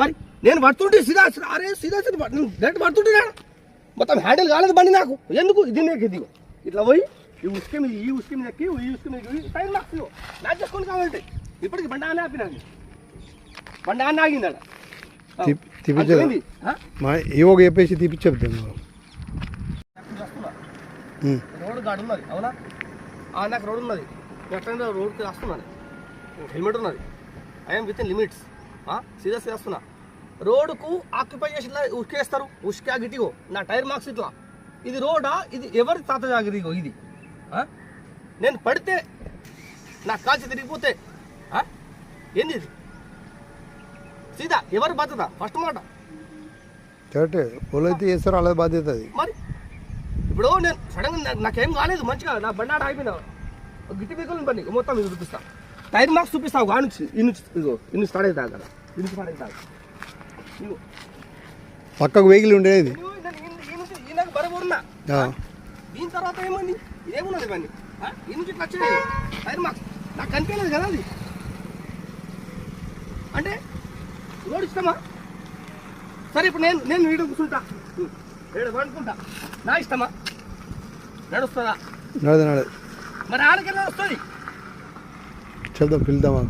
మరి నేను పడుతుంటే సీదా అరే సీదా డైరెక్ట్ పడుతుంటే. మొత్తం హ్యాండిల్ కాలేదు బండి నాకు. ఎందుకు? ఇది నీకు ఇదిగో. ఇట్లా పోయి ఈ ఉసుక మీద ఈ ఉసుక మీద ఎక్కి ఈ ఉసుక మీద టైం నాకు. నాకు చేసుకొని కావాలంటే? ఇప్పటికి బండి ఆనే ఆపినాను బండి ఆనే ఆగింది? మా ఏవోకి చెప్పేసి తీపి చెప్తాను అక్కడ వస్తున్నా. రోడ్ గాడి ఉన్నది అవునా? ఆ, నాకు రోడ్ ఉన్నది. నేను ఎట్లా రోడ్కి వస్తున్నాను హెల్మెట్ ఉన్నది. ఐఎమ్ విత్ ఇన్ లిమిట్స్ సీదా వస్తున్నా రోడ్కు ఆక్యుపై చేసి ఇట్లా ఉసుకేస్తారు ఉసుకే గిటిగో నా టైర్ మార్క్స్ ఇట్లా. ఇది రోడా? ఇది ఎవరి తాత జాగిరిగో ఇది? నేను పడితే నా కాల్చి తిరిగిపోతే? ఏంది ఇది? సీదా ఎవరి బాధ్యత? ఫస్ట్ మాట. కరెక్టే. చేస్తారో బాధ్యత అది. మరి? ఇప్పుడు నేను సడన్గా నాకేం కాలేదు మంచిగా నా బండి ఆడ అయిపోయినా గిట్టి బిగులు బండి మొత్తం మీకు చూపిస్తా టైర్ మార్క్స్ చూపిస్తావు నుంచి ఇదిగో ఈ నుంచి స్టార్ట్ అవుతా కదా నుంచి స్టార్ట్ అవుతా. పక్కకు వెహికల్ ఉండేది బరువు ఉన్నా. దీని తర్వాత ఏమంది ఏమున్నది? ఈ నుంచి ఇట్లా వచ్చినాయి టైర్ మార్క్స్ నాకు కనిపించలేదు కదా అది అంటే రోడ్ ఇష్టమా సరే ఇప్పుడు నేను నేను వీడియో కూర్చుంటా ఏడు అనుకుంటా నా ఇష్టమా నడుస్తుందా నడదు నడదు మరి ఆడకెళ్ళి వస్తుంది Çeldo Pildaman.